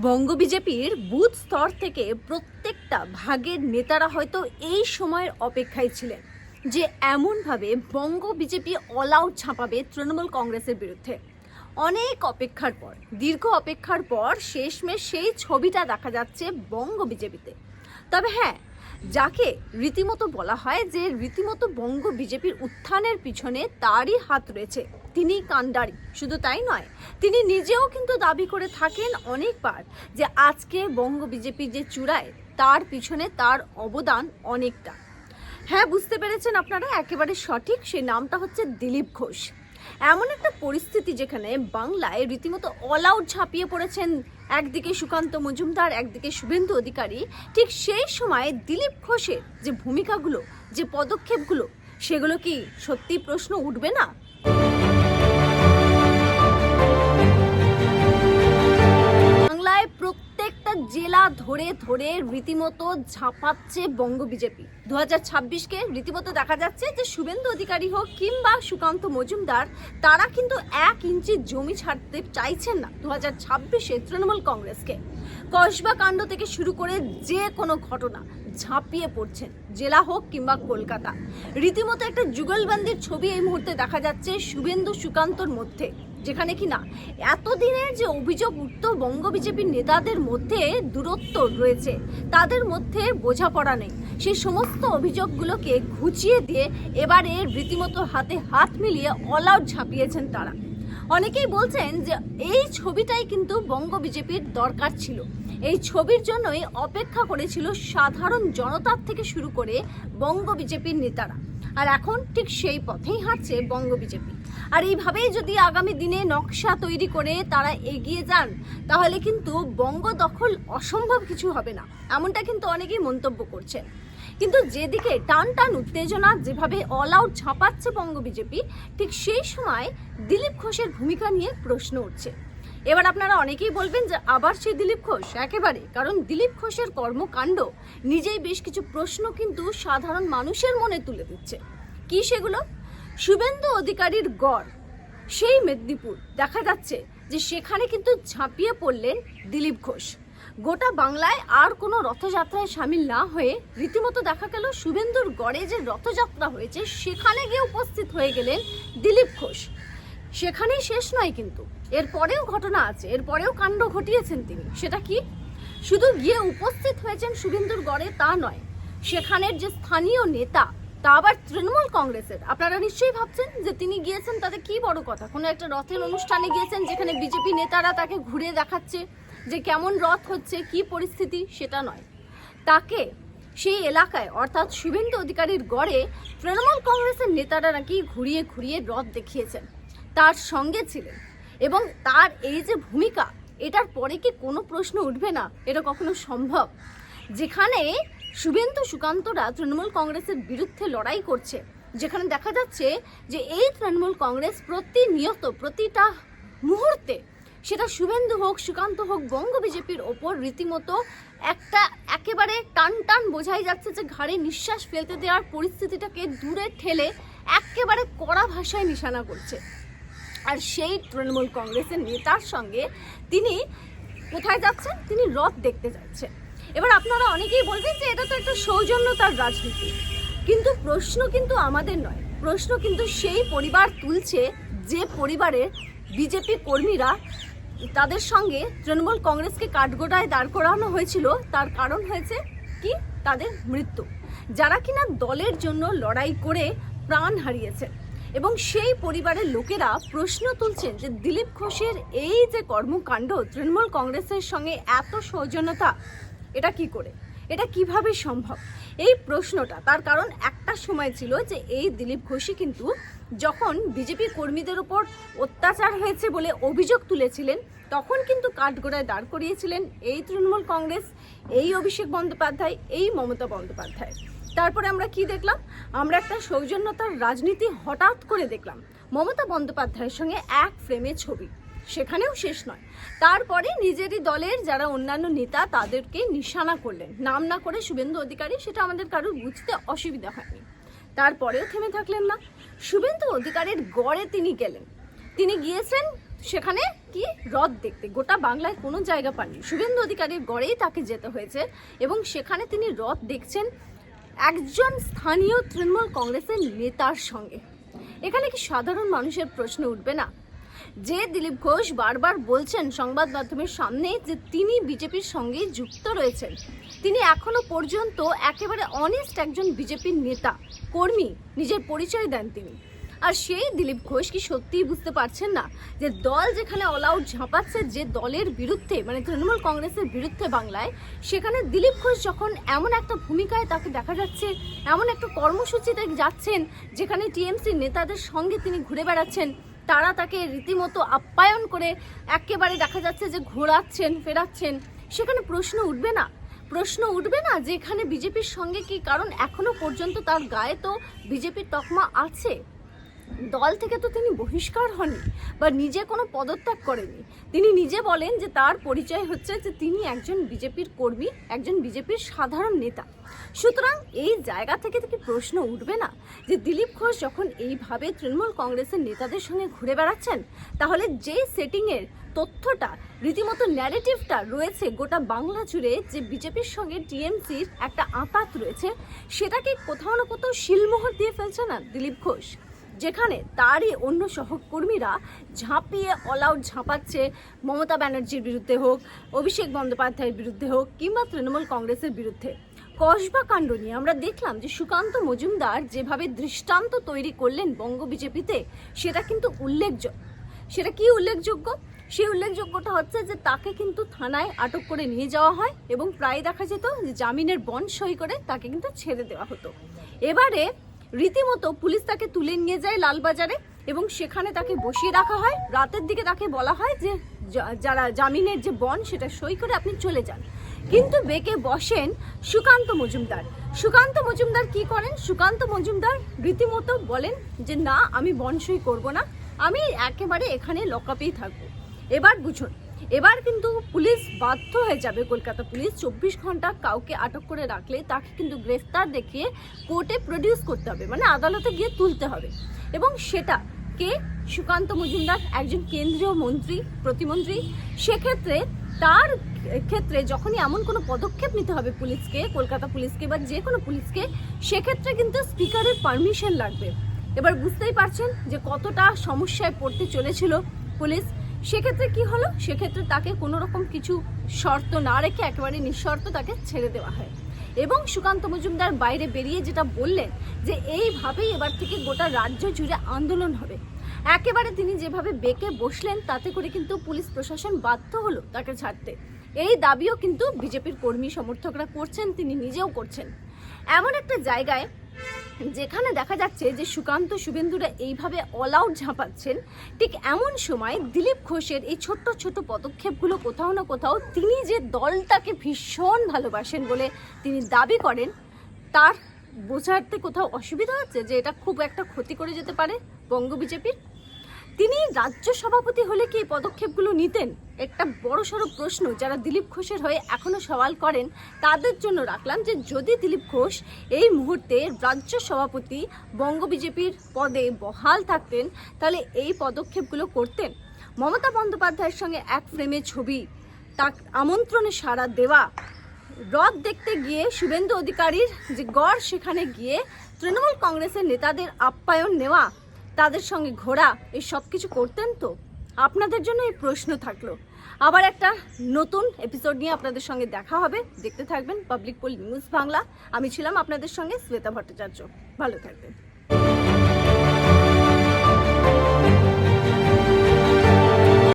বঙ্গ বিজেপির বুথ স্তর থেকে প্রত্যেকটা ভাগের নেতারা হয়তো এই সময়ের অপেক্ষায় ছিলেন যে এমনভাবে বঙ্গ বিজেপি অল আউট ছাপাবে তৃণমূল কংগ্রেসের বিরুদ্ধে। অনেক অপেক্ষার পর, দীর্ঘ অপেক্ষার পর শেষমেশ সেই ছবিটা দেখা যাচ্ছে বঙ্গ বিজেপিতে তবে হ্যাঁ যাকে রীতিমতো বলা হয় যে রীতিমতো বঙ্গ বিজেপির উত্থানের পিছনে তারই হাত রয়েছে, তিনি কান্ডারি শুধু তাই নয়, তিনি নিজেও কিন্তু দাবি করে থাকেন অনেকবার যে আজকে বঙ্গ বিজেপির যে চূড়ায়, তার পিছনে তার অবদান অনেকটা। হ্যাঁ বুঝতে পেরেছেন আপনারা? একেবারে সঠিক, সেই নামটা হচ্ছে দিলীপ ঘোষ। এমন একটা পরিস্থিতি যেখানে বাংলায় রীতিমতো অল আউট ঝাঁপিয়ে পড়েছেন একদিকে সুকান্ত মজুমদার, একদিকে শুভেন্দু অধিকারী। ঠিক সেই সময় দিলীপ ঘোষের যে ভূমিকাগুলো, যে পদক্ষেপগুলো, সেগুলো কি সত্যি প্রশ্ন উঠবে না? বাংলায় প্রত্যেকটা জেলা ধরে ধরে রীতিমতো ঝাঁপাচ্ছে বঙ্গ বিজেপি। দু হাজার ছাব্বিশকে রীতিমতো দেখা যাচ্ছে যে শুভেন্দু অধিকারী হোক কিংবা সুকান্ত মজুমদার, তারা কিন্তু এক ইঞ্চি জমি ছাড়তে চাইছেন না দু হাজার ছাব্বিশে তৃণমূল কংগ্রেসকে। কসবা কাণ্ড থেকে শুরু করে যে কোনো ঘটনা ঝাঁপিয়ে পড়ছেন জেলা হোক কিংবা কলকাতা। রীতিমতো একটা যুগলবন্দির ছবি এই মুহূর্তে দেখা যাচ্ছে শুভেন্দু সুকান্তর মধ্যে। যেখানে কিনা এতদিনের যে অভিযোগ উঠত বঙ্গ বিজেপির নেতাদের মধ্যে দূরত্ব রয়েছে, তাদের মধ্যে বোঝাপড়া নেই। সেই সমস্ত অভিযোগগুলোকে ঘুচিয়ে দিয়ে এবারে রীতিমতো হাতে হাত মিলিয়ে অল আউট ঝাঁপিয়েছেন তারা। অনেকেই বলছেন যে এই ছবিটাই কিন্তু বঙ্গ বিজেপির দরকার ছিল। এই ছবির জন্যই অপেক্ষা করেছিল সাধারণ জনতার থেকে শুরু করে বঙ্গ বিজেপির নেতারা। আর এখন ঠিক সেই পথেই হাঁটছে বঙ্গ বিজেপি। আর এইভাবেই যদি আগামী দিনে নকশা তৈরি করে তারা এগিয়ে যান, তাহলে কিন্তু বঙ্গ দখল অসম্ভব কিছু হবে না, এমনটা কিন্তু অনেকেই মন্তব্য করছেন। কিন্তু যেদিকে টান টান উত্তেজনা, যেভাবে অল আউট ছাপাচ্ছে বঙ্গ বিজেপি, ঠিক সেই সময় দিলীপ ঘোষের ভূমিকা নিয়ে প্রশ্ন উঠছে। এবার আপনারা অনেকেই বলবেন যে আবার সেই দিলীপ ঘোষ, একেবারে। কারণ দিলীপ ঘোষের কর্মকাণ্ড নিজেই বেশ কিছু প্রশ্ন কিন্তু সাধারণ মানুষের মনে তুলে দিচ্ছে। কি সেগুলো? শুভেন্দু অধিকারীর গড়, সেই মেদিনীপুর। দেখা যাচ্ছে যে সেখানে কিন্তু ঝাঁপিয়ে পড়লেন দিলীপ ঘোষ। গোটা বাংলায় আর কোনো রথযাত্রায় সামিল না হয়ে রীতিমতো দেখা গেল শুভেন্দুর গড়ে যে রথযাত্রা হয়েছে, সেখানে গিয়ে উপস্থিত হয়ে গেলেন দিলীপ ঘোষ। সেখানেই শেষ নয় কিন্তু। এরপরেও ঘটনা আছে এরপরেও কাণ্ড ঘটিয়েছেন তিনি। সেটা কি? শুধু গিয়ে উপস্থিত হয়েছেন শুভেন্দুর গড়ে তা নয়, সেখানের যে স্থানীয় নেতা, তা আবার তৃণমূল কংগ্রেসের। আপনারা নিশ্চয়ই ভাবছেন যে তিনি গিয়েছেন তাতে কি বড় কথা? কোনো একটা রথের অনুষ্ঠানে গিয়েছেন যেখানে বিজেপি নেতারা তাকে ঘুরে দেখাচ্ছে যে কেমন রথ হচ্ছে, কি পরিস্থিতি, সেটা নয়। তাকে সেই এলাকায়, অর্থাৎ শুভেন্দু অধিকারীর গড়ে তৃণমূল কংগ্রেসের নেতারা নাকি ঘুরিয়ে ঘুরিয়ে রথ দেখিয়েছেন। তার সঙ্গে ছিলেন। এবং তার এই যে ভূমিকা, এটার পরে কি কোনো প্রশ্ন উঠবে না? এটা কখনো সম্ভব? যেখানে শুভেন্দু সুকান্তরা তৃণমূল কংগ্রেসের বিরুদ্ধে লড়াই করছে, যেখানে দেখা যাচ্ছে যে এই তৃণমূল কংগ্রেস প্রতিনিয়ত প্রতিটা মুহূর্তে সেটা শুভেন্দু হোক, সুকান্ত হোক, বঙ্গ বিজেপির ওপর রীতিমতো একটা একেবারে টান টান বোঝাই যাচ্ছে যে ঘাড়ে নিঃশ্বাস ফেলতে দেওয়ার পরিস্থিতিটাকে দূরে ঠেলে একেবারে কড়া ভাষায় নিশানা করছে। আর সেই তৃণমূল কংগ্রেসের নেতার সঙ্গে তিনি কোথায় যাচ্ছেন? তিনি রথ দেখতে যাচ্ছেন। এবার আপনারা অনেকেই বলবেন যে এটা তো একটা সৌজন্যতার রাজনীতি। কিন্তু প্রশ্ন কিন্তু আমাদের নয়। প্রশ্ন কিন্তু সেই পরিবার তুলছে যে পরিবারের বিজেপি কর্মীরা তাদের সঙ্গে তৃণমূল কংগ্রেসকে কাঠগোড়ায় দাঁড় করানো হয়েছিল। তার কারণ হয়েছে কি? তাদের মৃত্যু। যারা কিনা দলের জন্য লড়াই করে প্রাণ হারিয়েছে এবং সেই পরিবারের লোকেরা প্রশ্ন তুলছেন যে দিলীপ ঘোষের এই যে কর্মকাণ্ড তৃণমূল কংগ্রেসের সঙ্গে এত সৌজন্যতা, এটা কি করে? এটা কীভাবে সম্ভব? এই প্রশ্নটা তার কারণ একটা সময় ছিল যে এই দিলীপ ঘোষই কিন্তু যখন বিজেপি কর্মীদের উপর অত্যাচার হয়েছে বলে অভিযোগ তুলেছিলেন, তখন কিন্তু কাঠগোড়ায় দাঁড় করিয়েছিলেন এই তৃণমূল কংগ্রেস, এই অভিষেক বন্দ্যোপাধ্যায়, এই মমতা বন্দ্যোপাধ্যায়। তারপরে আমরা কি দেখলাম? আমরা একটা সৌজন্যতার রাজনীতি হঠাৎ করে দেখলাম। মমতা বন্দ্যোপাধ্যায়ের সঙ্গে এক ফ্রেমে ছবি। সেখানেও শেষ নয়। তারপরে নিজেরই দলের যারা অন্যান্য নেতা, তাদেরকে নিশানা করলেন। নাম না করে শুভেন্দু অধিকারী, সেটা আমাদের কারোর বুঝতে অসুবিধা হয়নি। তারপরেও থেমে থাকলেন না। শুভেন্দু অধিকারীর গড়ে তিনি গেলেন। তিনি গিয়েছেন সেখানে কি? হ্রদ দেখতে। গোটা বাংলায় কোনো জায়গা পাননি। শুভেন্দু অধিকারীর গড়েই তাকে যেতে হয়েছে এবং সেখানে তিনি হ্রদ দেখছেন একজন স্থানীয় তৃণমূল কংগ্রেসের নেতার সঙ্গে। এখানে কি সাধারণ মানুষের প্রশ্ন উঠবে না? যে দিলীপ ঘোষ বারবার বলছেন সংবাদ মাধ্যমের সামনে যে তিনি বিজেপির সঙ্গে যুক্ত রয়েছেন। তিনি এখনও পর্যন্ত একেবারে অনেস্ট একজন বিজেপির নেতা, কর্মী, নিজের পরিচয় দেন তিনি। আর সেই দিলীপ ঘোষ, কি সত্যিই বুঝতে পারছেন না যে দল যেখানে অল আউট ঝাঁপাচ্ছে, যে দলের বিরুদ্ধে মানে তৃণমূল কংগ্রেসের বিরুদ্ধে বাংলায়, সেখানে দিলীপ ঘোষ যখন এমন একটা ভূমিকায় তাকে দেখা যাচ্ছে, এমন একটা কর্মসূচিতে যাচ্ছেন, যেখানে টিএমসি নেতাদের সঙ্গে তিনি ঘুরে বেড়াচ্ছেন, তারা তাকে রীতিমতো আপ্যায়ন করে একেবারে দেখা যাচ্ছে যে ঘোরাচ্ছেন, ফেরাচ্ছেন, সেখানে প্রশ্ন উঠবে না। প্রশ্ন উঠবে না যে এখানে বিজেপির সঙ্গে কি, কারণ এখনও পর্যন্ত তার গায়ে তো বিজেপির তকমা আছে। দল থেকে তো তিনি বহিষ্কার হননি বা নিজে কোনো পদত্যাগ করেনি তিনি নিজে বলেন যে তার পরিচয় হচ্ছে যে তিনি একজন বিজেপির কর্মী, একজন বিজেপির সাধারণ নেতা। সুতরাং এই জায়গা থেকে থেকে প্রশ্ন উঠবে না যে দিলীপ ঘোষ যখন এইভাবে তৃণমূল কংগ্রেসের নেতাদের সঙ্গে ঘুরে বেড়াচ্ছেন, তাহলে যে সেটিংয়ের তথ্যটা, রীতিমতো ন্যারেটিভটা রয়েছে গোটা বাংলা জুড়ে যে বিজেপির সঙ্গে টিএমসির একটা আঁতাত রয়েছে, সেটাকে কোথাও না কোথাও শিলমোহর দিয়ে ফেলছে না দিলীপ ঘোষ? যেখানে তারই অন্য সহকর্মীরা ঝাঁপিয়ে অল আউট ঝাঁপাচ্ছে। মমতা ব্যানার্জির বিরুদ্ধে হোক, অভিষেক বন্দ্যোপাধ্যায়ের বিরুদ্ধে হোক, কিংবা তৃণমূল কংগ্রেসের বিরুদ্ধে। কসবা কাণ্ড নিয়ে আমরা দেখলাম যে সুকান্ত মজুমদার যেভাবে দৃষ্টান্ত তৈরি করলেন বঙ্গ বিজেপিতে, সেটা কিন্তু উল্লেখযোগ্য। সেটা কি উল্লেখযোগ্য? সেই উল্লেখযোগ্যটা হচ্ছে যে তাকে কিন্তু থানায় আটক করে নিয়ে যাওয়া হয় এবং প্রায় দেখা যেত যে জামিনের বন্ড সই করে তাকে কিন্তু ছেড়ে দেওয়া হতো। এবারে রীতিমতো পুলিশ তাকে তুলে নিয়ে যায় লালবাজারে এবং সেখানে তাকে বসিয়ে রাখা হয়। রাতের দিকে তাকে বলা হয় যে যারা জামিনের যে বন সেটা সই করে আপনি চলে যান। কিন্তু বেঁকে বসেন সুকান্ত মজুমদার। সুকান্ত মজুমদার কি করেন? সুকান্ত মজুমদার রীতিমতো বলেন যে, না, আমি বন সই করব না। আমি একেবারে এখানে লকআপেই থাকব। এবার বুঝুন এবার কিন্তু পুলিশ বাধ্য হয়ে যাবে। কলকাতা পুলিশ চব্বিশ ঘণ্টা কাউকে আটক করে রাখলে তাকে কিন্তু গ্রেফতার দেখিয়ে কোর্টে প্রডিউস করতে হবে মানে আদালতে গিয়ে তুলতে হবে। এবং সেটা কে? সুকান্ত মজুমদার, একজন কেন্দ্রীয় মন্ত্রী, প্রতিমন্ত্রী। সেক্ষেত্রে তার ক্ষেত্রে যখনই এমন কোনো পদক্ষেপ নিতে হবে পুলিশকে, কলকাতা পুলিশকে বা যে কোনো পুলিশকে, সেক্ষেত্রে কিন্তু স্পিকারের পারমিশন লাগবে। এবার বুঝতেই পারছেন যে কতটা সমস্যায় পড়তে চলেছিল পুলিশ। সেক্ষেত্রে কি হলো? সেক্ষেত্রে তাকে কোনো রকম কিছু শর্ত না রেখে একেবারে নিঃশর্ত তাকে ছেড়ে দেওয়া হয়। এবং সুকান্ত মজুমদার বাইরে বেরিয়ে যেটা বললেন যে এইভাবেই এবার থেকে গোটা রাজ্য জুড়ে আন্দোলন হবে। একেবারে তিনি যেভাবে বেঁকে বসলেন, তাতে করে কিন্তু পুলিশ প্রশাসন বাধ্য হলো তাকে ছাড়তে। এই দাবিও কিন্তু বিজেপির কর্মী সমর্থকরা করছেন, তিনি নিজেও করছেন। এমন একটা জায়গায় যেখানে দেখা যাচ্ছে যে সুকান্ত শুভেন্দুরা এইভাবে অল আউট ঝাঁপাচ্ছেন, ঠিক এমন সময় দিলীপ ঘোষের এই ছোট্ট ছোট পদক্ষেপগুলো কোথাও না কোথাও তিনি যে দলটাকে ভীষণ ভালোবাসেন বলে তিনি দাবি করেন, তার বোঝাতে কোথাও অসুবিধা হচ্ছে যে এটা খুব একটা ক্ষতি করে যেতে পারে বঙ্গ বিজেপির? তিনি রাজ্য সভাপতি হলে কি পদক্ষেপগুলো নিতেন? একটা বড় সড়ো প্রশ্ন যারা দিলীপ ঘোষের হয়ে এখনও সওয়াল করেন, তাদের জন্য রাখলাম যে যদি দিলীপ ঘোষ এই মুহূর্তে রাজ্য সভাপতি বঙ্গ বিজেপির পদে বহাল থাকতেন, তাহলে এই পদক্ষেপগুলো করতেন? মমতা বন্দ্যোপাধ্যায়ের সঙ্গে এক ফ্রেমে ছবি তার আমন্ত্রণে সাড়া দেওয়া হ্রদ দেখতে গিয়ে শুভেন্দু অধিকারীর যে গড় সেখানে গিয়ে তৃণমূল কংগ্রেসের নেতাদের আপ্যায়ন নেওয়া তাদের সঙ্গে ঘোরা, এই সব কিছু করতেন তো? আপনাদের জন্য এই প্রশ্ন থাকল। আবার একটা নতুন এপিসোড নিয়ে আপনাদের সঙ্গে দেখা হবে। দেখতে থাকবেন পাবলিক পোল নিউজ বাংলা আমি ছিলাম আপনাদের সঙ্গে শ্বেতা ভট্টাচার্য। ভালো থাকবেন।